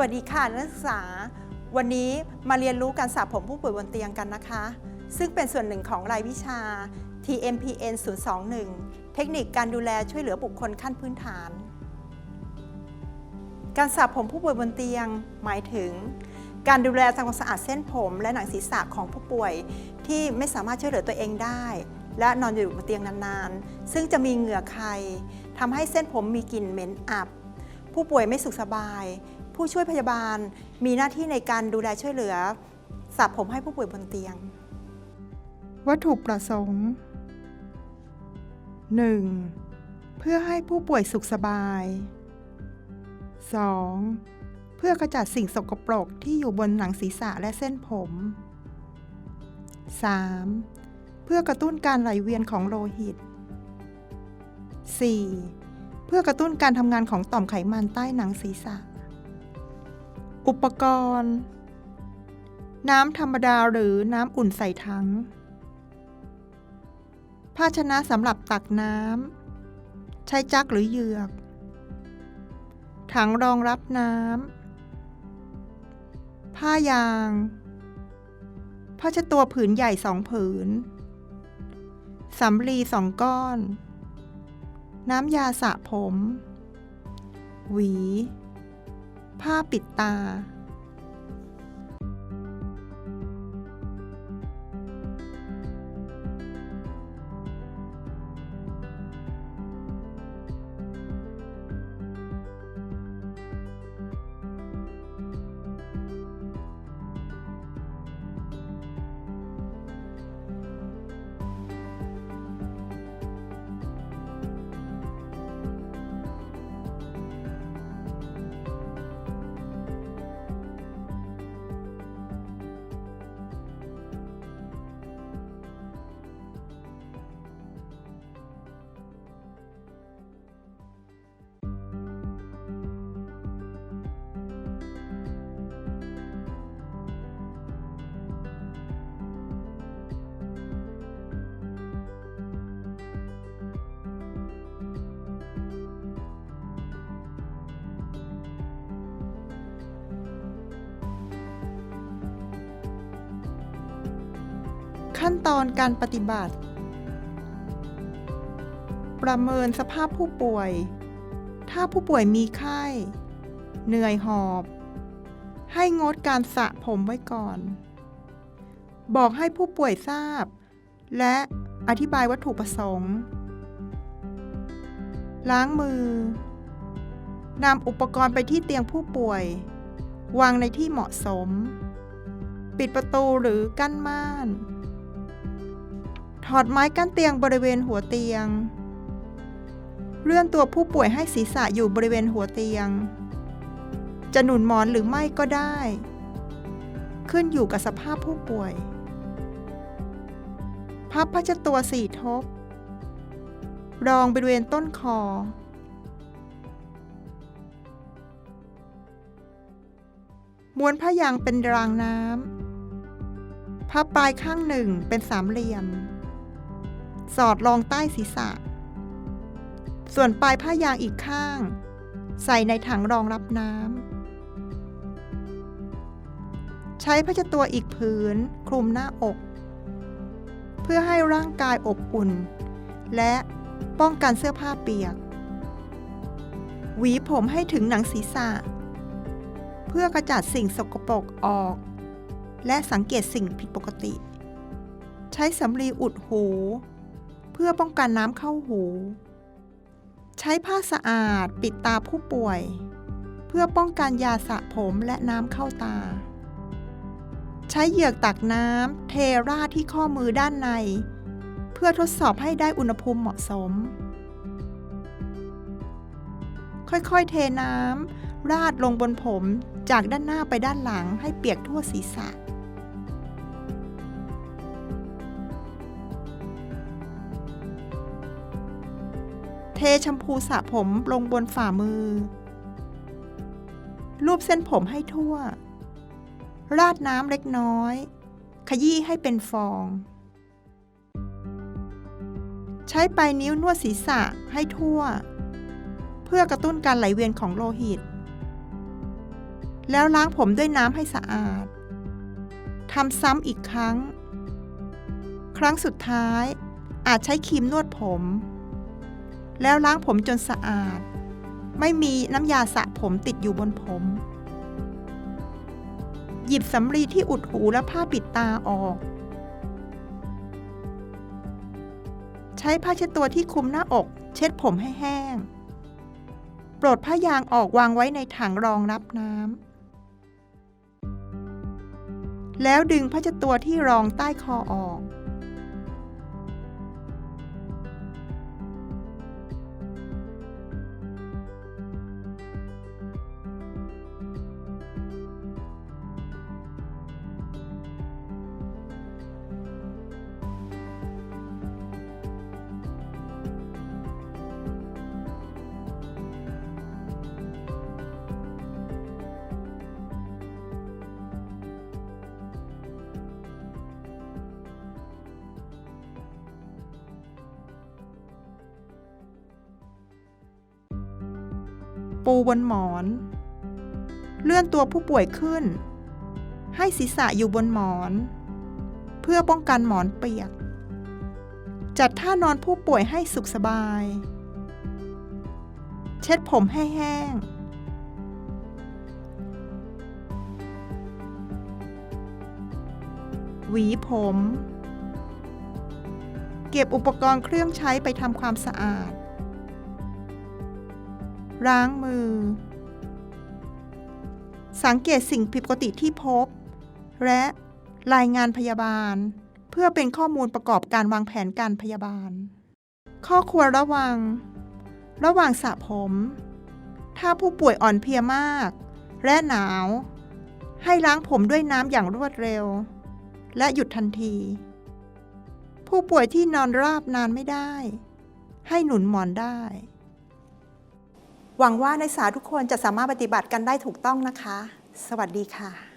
วัสดีค่ะนักศึกษา วันนี้มาเรียนรู้การสระผมผู้ป่วยบนเตียงกันนะคะ ซึ่งเป็นส่วนหนึ่งของรายวิชา TMPN 021 เทคนิคการดูแลช่วยเหลือบุคคลขั้นพื้นฐาน การสระผมผู้ป่วยบนเตียง หมายถึง การดูแลทำความสะอาดเส้นผมและหนังศีรษะของผู้ป่วยที่ไม่สามารถช่วยเหลือตัวเองได้ และนอนอยู่บนเตียงนานๆ ซึ่งจะมีเหงื่อใครทำให้เส้นผมมีกลิ่นเหม็นอับผู้ป่วยไม่สุขสบาย ผู้ช่วยพยาบาล มีหน้าที่ในการดูแลช่วยเหลือสระผมให้ผู้ป่วยบนเตียง วัตถุประสงค์ 1. เพื่อให้ผู้ป่วยสุขสบาย 2. เพื่อกระจัดสิ่งสกปรกที่อยู่บนหนังศีรษะและเส้นผม 3. เพื่อกระตุ้นการไหลเวียนของโลหิต 4. เพื่อกระตุ้นการทำงานของต่อมไขมันใต้หนังศีรษะ อุปกรณ์ น้ำธรรมดาหรือน้ำอุ่นใส่ถัง ภาชนะสำหรับตักน้ำ ใช้จักหรือเหยือก ถังรองรับน้ำ ผ้ายาง ผ้าเช็ดตัวผืนใหญ่สองผืน สำลีสองก้อน น้ำยาสระผม หวี ผ้าปิดตา ขั้นตอนการปฏิบัติ ประเมินสภาพผู้ป่วย ถ้าผู้ป่วยมีไข้ เหนื่อยหอบ ให้งดการสระผมไว้ก่อน บอกให้ผู้ป่วยทราบ และอธิบายวัตถุประสงค์ ล้างมือนำอุปกรณ์ไปที่เตียงผู้ป่วย วางในที่เหมาะสม ปิดประตูหรือกั้นม่าน อดไม้กั้นเตียงบริเวณหัวเตียง เลื่อนตัวผู้ป่วยให้ศีรษะอยู่บริเวณหัวเตียง จะหนุนหมอนหรือไม่ก็ได้ ขึ้นอยู่กับสภาพผู้ป่วย พับผ้าเช็ดตัวสี่ทบ รองบริเวณต้นคอม้วนผ้ายางเป็นรางน้ำพับปลายข้างหนึ่งเป็นสามเหลี่ยม สอดรองใต้ศีรษะ ส่วนปลายผ้ายางอีกข้าง ใส่ในถังรองรับน้ำ ใช้ผ้าเช็ดตัวอีกผืนคลุมหน้าอก เพื่อให้ร่างกายอบอุ่น และป้องกันเสื้อผ้าเปียก หวีผมให้ถึงหนังศีรษะ เพื่อกระจัดสิ่งสกปรกออก และสังเกตสิ่งผิดปกติ ใช้สำลีอุดหู พื่อป้องกันน้ำเข้าหู ใช้ผ้าสะอาดปิดตาผู้ป่วย เพื่อป้องกันยาสระผมและน้ำเข้าตา ใช้เหยือกตักน้ำเทราดที่ข้อมือด้านใน เพื่อทดสอบให้ได้อุณหภูมิเหมาะสม ค่อยๆ เทน้ำราดลงบนผมจากด้านหน้าไปด้านหลังให้เปียกทั่วศีรษะ เทแชมพูสระผมลงบนฝ่ามือ รูปเส้นผมให้ทั่ว ราดน้ำเล็กน้อย ขยี้ให้เป็นฟอง ใช้ปลายนิ้วนวดศีรษะให้ทั่ว เพื่อกระตุ้นการไหลเวียนของโลหิต แล้วล้างผมด้วยน้ำให้สะอาดทำซ้ำอีกครั้ง ครั้งสุดท้ายอาจใช้ครีมนวดผม แล้วล้างผมจนสะอาด ไม่มีน้ำยาสระผมติดอยู่บนผม หยิบสำลีที่อุดหูและผ้าปิดตาออก ใช้ผ้าเช็ดตัวที่คลุมหน้าอก เช็ดผมให้แห้ง ปลดผ้ายางออกวางไว้ในถังรองรับน้ำ แล้วดึงผ้าเช็ดตัวที่รองใต้คอออก ปูบนหมอน เลื่อนตัวผู้ป่วยขึ้น ให้ศีรษะอยู่บนหมอน เพื่อป้องกันหมอนเปียก จัดท่านอนผู้ป่วยให้สุขสบาย เช็ดผมให้แห้ง หวีผม เก็บอุปกรณ์เครื่องใช้ไปทำความสะอาด ล้างมือ สังเกตสิ่งผิดปกติที่พบ และรายงานพยาบาล เพื่อเป็นข้อมูลประกอบการวางแผนการพยาบาล ข้อควรระวัง ระหว่างสระผม ถ้าผู้ป่วยอ่อนเพลียมาก และหนาว ให้ล้างผมด้วยน้ำอย่างรวดเร็ว และหยุดทันที ผู้ป่วยที่นอนราบนานไม่ได้ ให้หนุนหมอนได้ หวังว่านักศึกษาทุกคนจะสามารถปฏิบัติกันได้ถูกต้องนะคะ สวัสดีค่ะ